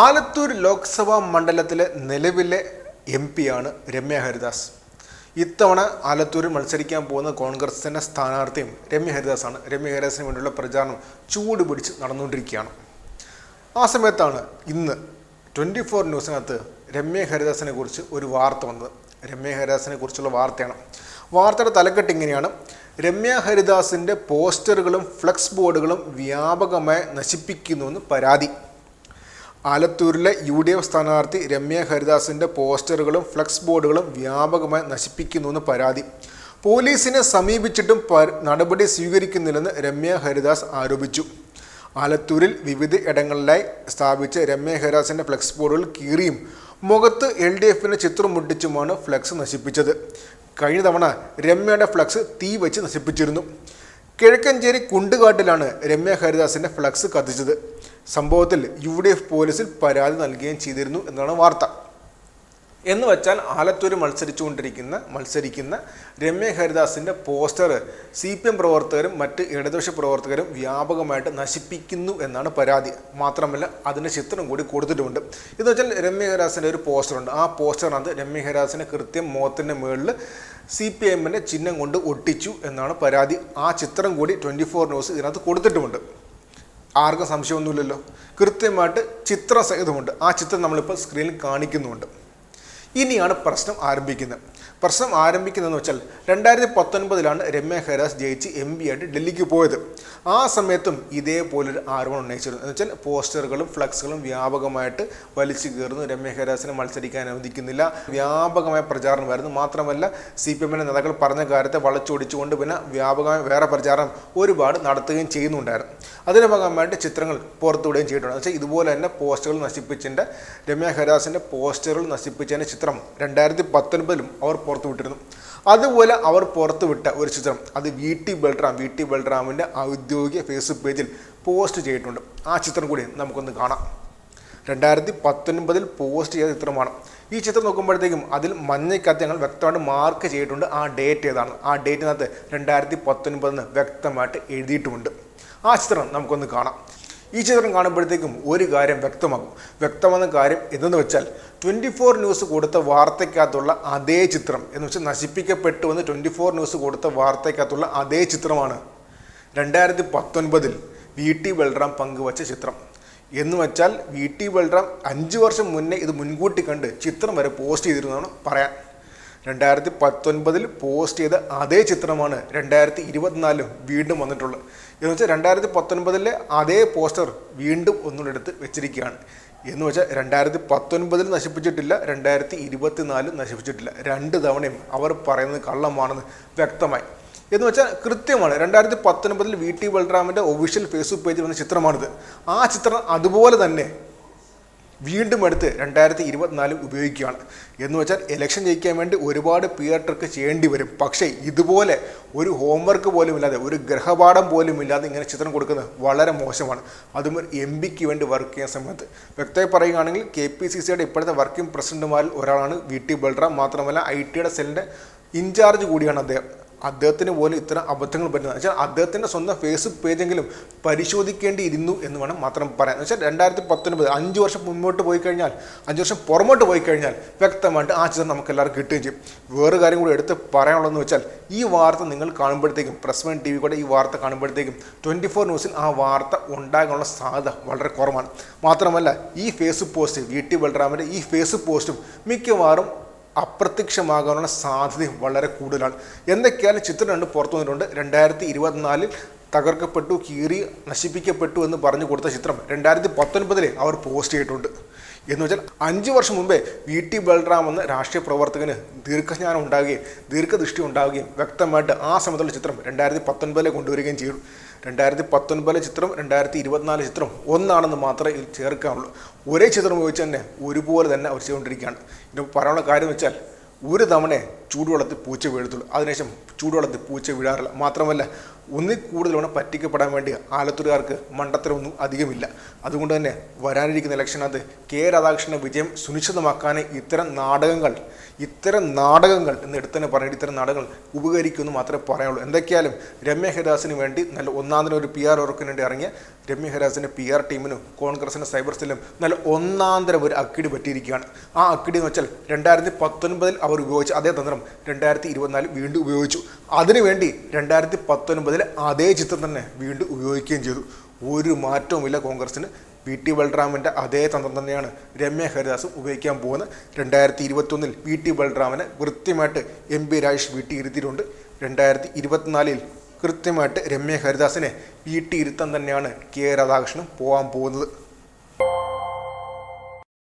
ആലത്തൂർ ലോക്സഭാ മണ്ഡലത്തിലെ നിലവിലെ എം പിയാണ് രമ്യ ഹരിദാസ്. ഇത്തവണ ആലത്തൂരിൽ മത്സരിക്കാൻ പോകുന്ന കോൺഗ്രസിന്റെ സ്ഥാനാർത്ഥിയും രമ്യ ഹരിദാസാണ്. രമ്യ ഹരിദാസിന് വേണ്ടിയുള്ള പ്രചാരണം ചൂട് പിടിച്ച് നടന്നുകൊണ്ടിരിക്കുകയാണ്. ആ സമയത്താണ് ഇന്ന് ട്വന്റി ഫോർ ന്യൂസിനകത്ത് രമ്യ ഹരിദാസിനെ കുറിച്ച് ഒരു വാർത്ത വന്നത്. രമ്യ ഹരിദാസിനെ കുറിച്ചുള്ള വാർത്തയാണ്. വാർത്തയുടെ തലക്കെട്ട് ഇങ്ങനെയാണ്. രമ്യ ഹരിദാസിന്റെ പോസ്റ്ററുകളും ഫ്ലെക്സ് ബോർഡുകളും വ്യാപകമായി നശിപ്പിക്കുന്നുവെന്ന് പരാതി. ആലത്തൂരിലെ യു ഡി എഫ് സ്ഥാനാർത്ഥി രമ്യ ഹരിദാസിന്റെ പോസ്റ്ററുകളും ഫ്ലക്സ് ബോർഡുകളും വ്യാപകമായി നശിപ്പിക്കുന്നുവെന്ന് പരാതി. പോലീസിനെ സമീപിച്ചിട്ടും നടപടി സ്വീകരിക്കുന്നില്ലെന്ന് രമ്യ ഹരിദാസ് ആരോപിച്ചു. ആലത്തൂരിൽ വിവിധ ഇടങ്ങളിലായി സ്ഥാപിച്ച രമ്യ ഹരിദാസിന്റെ ഫ്ലക്സ് ബോർഡുകൾ കീറിയും മുഖത്ത് എൽ ഡി എഫിന്റെ ചിത്രം മുട്ടിച്ചുമാണ് ഫ്ലക്സ് നശിപ്പിച്ചത്. കഴിഞ്ഞ തവണ രമ്യയുടെ ഫ്ലക്സ് തീ വെച്ച് നശിപ്പിച്ചിരുന്നു. കിഴക്കഞ്ചേരി കുണ്ടുകാട്ടിലാണ് രമ്യ ഹരിദാസിന്റെ ഫ്ലക്സ് കത്തിച്ചത്. സംഭവത്തിൽ യു ഡി എഫ് പോലീസിൽ പരാതി നൽകുകയും ചെയ്തിരുന്നു എന്നാണ് വാർത്ത. എന്ന് വെച്ചാൽ ആലത്തൂർ മത്സരിച്ചുകൊണ്ടിരിക്കുന്ന മത്സരിക്കുന്ന രമ്യ ഹരിദാസിന്റെ പോസ്റ്റർ സി പി എം പ്രവർത്തകരും മറ്റ് ഇടതുപക്ഷ പ്രവർത്തകരും വ്യാപകമായിട്ട് നശിപ്പിക്കുന്നു എന്നാണ് പരാതി. മാത്രമല്ല അതിന്റെ ചിത്രം കൂടി കൊടുത്തിട്ടുമുണ്ട് എന്ന് വെച്ചാൽ രമ്യ ഹരിദാസിന്റെ ഒരു പോസ്റ്ററുണ്ട്. ആ പോസ്റ്ററിനകത്ത് രമ്യ ഹരിദാസിന്റെ കൃത്യം മുഖത്തിന്റെ മുകളിൽ സി പി എമ്മിന്റെ ചിഹ്നം കൊണ്ട് ഒട്ടിച്ചു എന്നാണ് പരാതി. ആ ചിത്രം കൂടി ട്വന്റി ഫോർ ന്യൂസ് ഇതിനകത്ത് കൊടുത്തിട്ടുമുണ്ട്. ആർക്കും സംശയമൊന്നുമില്ലല്ലോ. കൃത്യമായിട്ട് ചിത്രസഹിതമുണ്ട്. ആ ചിത്രം നമ്മളിപ്പോൾ സ്ക്രീനിൽ കാണിക്കുന്നുമുണ്ട്. ഇനിയാണ് പ്രശ്നം ആരംഭിക്കുന്നത്. പ്രശ്നം ആരംഭിക്കുന്നതെന്ന് വെച്ചാൽ രണ്ടായിരത്തി പത്തൊൻപതിലാണ് രമ്യ ഹരാസ് ജയിച്ച് എം പി ആയിട്ട് ഡൽഹിക്ക് പോയത്. ആ സമയത്തും ഇതേപോലൊരു ആരോപണം ഉന്നയിച്ചിരുന്നു. എന്ന് വെച്ചാൽ പോസ്റ്ററുകളും ഫ്ലക്സുകളും വ്യാപകമായിട്ട് വലിച്ചു കയറുന്നു രമ്യ ഹരാസിനെ മത്സരിക്കാൻ അനുവദിക്കുന്നില്ല. വ്യാപകമായ പ്രചാരണമായിരുന്നു. മാത്രമല്ല സി പി എമ്മിന്റെ നേതാക്കൾ പറഞ്ഞ കാര്യത്തെ വളച്ചൊടിച്ചുകൊണ്ട് പിന്നെ വ്യാപകമായ വേറെ പ്രചാരണം ഒരുപാട് നടത്തുകയും ചെയ്യുന്നുണ്ടായിരുന്നു. അതിന്റെ ഭാഗമായിട്ട് ചിത്രങ്ങൾ പുറത്തുവിടുകയും ചെയ്തിട്ടുണ്ട്. വെച്ചാൽ ഇതുപോലെ തന്നെ പോസ്റ്ററുകൾ നശിപ്പിച്ചതിന്റെ രമ്യ ഹരാസിന്റെ പോസ്റ്ററുകൾ നശിപ്പിച്ചതിന്റെ ചിത്രം രണ്ടായിരത്തി പത്തൊൻപതിലും അവർ പുറത്തുവിട്ടിരുന്നു അതുപോലെ അവർ പുറത്തുവിട്ട ഒരു ചിത്രം അത് V T Balram V T ബൽറാമിന്റെ ഔദ്യോഗിക ഫേസ്ബുക്ക് പേജിൽ പോസ്റ്റ് ചെയ്തിട്ടുണ്ട്. ആ ചിത്രം കൂടി നമുക്കൊന്ന് കാണാം. രണ്ടായിരത്തി പത്തൊൻപതിൽ പോസ്റ്റ് ചെയ്ത ചിത്രമാണ്. ഈ ചിത്രം നോക്കുമ്പോഴത്തേക്കും അതിൽ മഞ്ഞക്കത്ത് ഞങ്ങൾ വ്യക്തമായിട്ട് മാർക്ക് ചെയ്തിട്ടുണ്ട്. ആ ഡേറ്റ് ഏതാണ്? ആ ഡേറ്റിനകത്ത് രണ്ടായിരത്തി പത്തൊൻപതെന്ന് വ്യക്തമായിട്ട് എഴുതിയിട്ടുമുണ്ട്. ആ ചിത്രം നമുക്കൊന്ന് കാണാം. ഈ ചിത്രം കാണുമ്പോഴത്തേക്കും ഒരു കാര്യം വ്യക്തമാകും. വ്യക്തമെന്ന കാര്യം എന്തെന്ന് വെച്ചാൽ ട്വന്റി ഫോർ ന്യൂസ് കൊടുത്ത വാർത്തയ്ക്കകത്തുള്ള അതേ ചിത്രം എന്ന് വെച്ചാൽ നശിപ്പിക്കപ്പെട്ടു എന്ന് ട്വന്റി ഫോർ ന്യൂസ് കൊടുത്ത വാർത്തയ്ക്കകത്തുള്ള അതേ ചിത്രമാണ് രണ്ടായിരത്തി പത്തൊൻപതിൽ വി ടി ബൽറാം പങ്കുവച്ച ചിത്രം. എന്ന് വെച്ചാൽ വി ടി ബൽറാം അഞ്ച് വർഷം മുന്നേ ഇത് മുൻകൂട്ടി കണ്ട് ചിത്രം വരെ പോസ്റ്റ് ചെയ്തിരുന്നതാണ് പറയാൻ. രണ്ടായിരത്തി പത്തൊൻപതിൽ പോസ്റ്റ് ചെയ്ത അതേ ചിത്രമാണ് രണ്ടായിരത്തി ഇരുപത്തിനാലിലും വീണ്ടും വന്നിട്ടുള്ളത്. എന്ന് വെച്ചാൽ രണ്ടായിരത്തി പത്തൊൻപതിലെ അതേ പോസ്റ്റർ വീണ്ടും ഒന്നുകൂടെ എടുത്ത് വെച്ചിരിക്കുകയാണ്. എന്ന് വെച്ചാൽ രണ്ടായിരത്തി പത്തൊൻപതിൽ നശിപ്പിച്ചിട്ടില്ല രണ്ടായിരത്തി ഇരുപത്തിനാലിൽ നശിപ്പിച്ചിട്ടില്ല. രണ്ട് തവണയും അവർ പറയുന്നത് കള്ളമാണെന്ന് വ്യക്തമായി. എന്ന് വെച്ചാൽ കൃത്യമാണ് രണ്ടായിരത്തി പത്തൊൻപതിൽ വി ടി ബൽറാമിന്റെ ഒഫീഷ്യൽ ഫേസ്ബുക്ക് പേജിൽ വന്ന ചിത്രമാണിത്. ആ ചിത്രം അതുപോലെ തന്നെ വീണ്ടും എടുത്ത് രണ്ടായിരത്തി ഇരുപത്തിനാലിൽ ഉപയോഗിക്കുകയാണ്. എന്ന് വെച്ചാൽ ഇലക്ഷൻ ജയിക്കാൻ വേണ്ടി ഒരുപാട് പിയർ ട്രിക്ക് ചെയ്യേണ്ടി വരും. പക്ഷേ ഇതുപോലെ ഒരു ഹോംവർക്ക് പോലും ഇല്ലാതെ ഒരു ഗ്രഹപാഠം പോലും ഇല്ലാതെ ഇങ്ങനെ ചിത്രം കൊടുക്കുന്നത് വളരെ മോശമാണ്. അതും ഒരു എം പിക്ക് വേണ്ടി വർക്ക് ചെയ്യുന്ന സമയത്ത്. വ്യക്തമായി പറയുകയാണെങ്കിൽ കെ പി സി സിയുടെ ഇപ്പോഴത്തെ വർക്കിംഗ് പ്രസിഡന്റുമാരിൽ ഒരാളാണ് വി ടി ബൽറാം. മാത്രമല്ല ഐ ടിയുടെ സെല്ലിന്റെ ഇൻചാർജ് കൂടിയാണ് അദ്ദേഹം. അദ്ദേഹത്തിന് പോലും ഇത്തരം അബദ്ധങ്ങൾ പറ്റുന്നത്. വെച്ചാൽ അദ്ദേഹത്തിന്റെ സ്വന്തം ഫേസ്ബുക്ക് പേജെങ്കിലും പരിശോധിക്കേണ്ടിയിരുന്നു എന്ന് വേണം മാത്രം പറയാം വെച്ചാൽ രണ്ടായിരത്തി പത്തൊൻപത് അഞ്ച് വർഷം മുന്നോട്ട് പോയി കഴിഞ്ഞാൽ അഞ്ച് വർഷം പുറമോട്ട് പോയി കഴിഞ്ഞാൽ വ്യക്തമായിട്ട് ആ ചിത്രം നമുക്ക് എല്ലാവർക്കും കിട്ടുകയും ചെയ്യും. വേറെ കാര്യം കൂടി എടുത്ത് പറയാനുള്ളതെന്ന് വെച്ചാൽ ഈ വാർത്ത നിങ്ങൾ കാണുമ്പോഴത്തേക്കും പ്രസ് വൺ ടി വി കൂടെ ഈ വാർത്ത കാണുമ്പോഴത്തേക്കും ട്വന്റി ഫോർ ന്യൂസിൽ ആ വാർത്ത ഉണ്ടാകാനുള്ള സാധ്യത വളരെ കുറവാണ്. മാത്രമല്ല ഈ ഫേസ്ബുക്ക് പോസ്റ്റ് വി ടി ബൽറാമിന്റെ ഈ ഫേസ്ബുക്ക് പോസ്റ്റും മിക്കവാറും അപ്രത്യക്ഷമാകാനുള്ള സാധ്യത വളരെ കൂടുതലാണ്. എന്തൊക്കെയാലും ചിത്രം രണ്ട് പുറത്തു വന്നിട്ടുണ്ട്. രണ്ടായിരത്തി ഇരുപത്തിനാലിൽ തകർക്കപ്പെട്ടു കീറി നശിപ്പിക്കപ്പെട്ടു എന്ന് പറഞ്ഞു കൊടുത്ത ചിത്രം രണ്ടായിരത്തി പത്തൊൻപതിലെ അവർ പോസ്റ്റ് ചെയ്തിട്ടുണ്ട്. എന്ന് വെച്ചാൽ അഞ്ച് വർഷം മുമ്പേ വി ടി ബൽറാം എന്ന രാഷ്ട്രീയ പ്രവർത്തകന് ദീർഘജ്ഞാനം ഉണ്ടാവുകയും ദീർഘദൃഷ്ടി ഉണ്ടാവുകയും വ്യക്തമായിട്ട് ആ സമയത്തുള്ള ചിത്രം രണ്ടായിരത്തി പത്തൊൻപതിലെ കൊണ്ടുവരികയും ചെയ്തു. രണ്ടായിരത്തി പത്തൊൻപതിലെ ചിത്രം രണ്ടായിരത്തി ഇരുപത്തിനാല് ചിത്രം ഒന്നാണെന്ന് മാത്രമേ ഇതിൽ ചേർക്കാനുള്ളൂ. ഒരേ ചിത്രം ഉപയോഗിച്ച് തന്നെ ഒരുപോലെ തന്നെ അവർ ചെയ്തുകൊണ്ടിരിക്കുകയാണ്. ഇതിന് പറയാനുള്ള കാര്യം വെച്ചാൽ ഒരു തവണ ചൂടുവെള്ളത്തിൽ പൂച്ച വീഴത്തുള്ളൂ. അതിനുശേഷം ചൂടുവെള്ളത്തിൽ പൂച്ച വീഴാറില്ല. മാത്രമല്ല ഒന്നിൽ കൂടുതലാണ് പറ്റിക്കപ്പെടാൻ വേണ്ടി ആലത്തൂരുകാർക്ക് മണ്ടത്തരമൊന്നും അധികമില്ല. അതുകൊണ്ട് തന്നെ വരാനിരിക്കുന്ന ഇലക്ഷനകത്ത് കെ രാധാകൃഷ്ണന്റെ വിജയം സുനിശ്ചിതമാക്കാൻ ഇത്തരം നാടകങ്ങൾ ഇത്തരം നാടകങ്ങൾ എന്ന് എടുത്തു തന്നെ പറഞ്ഞിട്ട് ഇത്തരം നാടകങ്ങൾ ഉപകരിക്കുമെന്ന് മാത്രമേ പറയാനുള്ളൂ. എന്തൊക്കെയാലും രമ്യ ഹരിദാസിന് വേണ്ടി നല്ല ഒന്നാം ഒരു പി ആർ ഉറക്കിന് വേണ്ടി ഇറങ്ങിയ രമ്യ ഹരിദാസിന്റെ പി ആർ ടീമിനും കോൺഗ്രസിന്റെ സൈബർ സെല്ലും നല്ല ഒന്നാന്തരം ഒരു അക്കിടി പറ്റിയിരിക്കുകയാണ്. ആ അക്കിടി എന്ന് വെച്ചാൽ രണ്ടായിരത്തി പത്തൊൻപതിൽ അവർ ഉപയോഗിച്ച അതേ തന്ത്രം രണ്ടായിരത്തി ഇരുപത്തിനാലിൽ വീണ്ടും ഉപയോഗിച്ചു. അതിനുവേണ്ടി രണ്ടായിരത്തി പത്തൊൻപതിൽ അതേ ചിത്രം തന്നെ വീണ്ടും ഉപയോഗിക്കുകയും ചെയ്തു. ഒരു മാറ്റവുമില്ല കോൺഗ്രസിന് പി ടി ബൽറാമിന്റെ അതേ തന്ത്രം തന്നെയാണ് രമ്യ ഹരിദാസും ഉപയോഗിക്കാൻ പോകുന്നത്. രണ്ടായിരത്തി ഇരുപത്തൊന്നിൽ പി ടി ബൽറാമിനെ കൃത്യമായിട്ട് എം പി രാജേഷ് വീട്ടിൽ ഇരുത്തിയിട്ടുണ്ട് രണ്ടായിരത്തി ഇരുപത്തിനാലിൽ കൃത്യമായിട്ട് രമ്യ ഹരിദാസിനെ വീട്ടിൽ ഇരുത്താൻ തന്നെയാണ് കെ രാധാകൃഷ്ണൻ പോകാൻ പോകുന്നത്.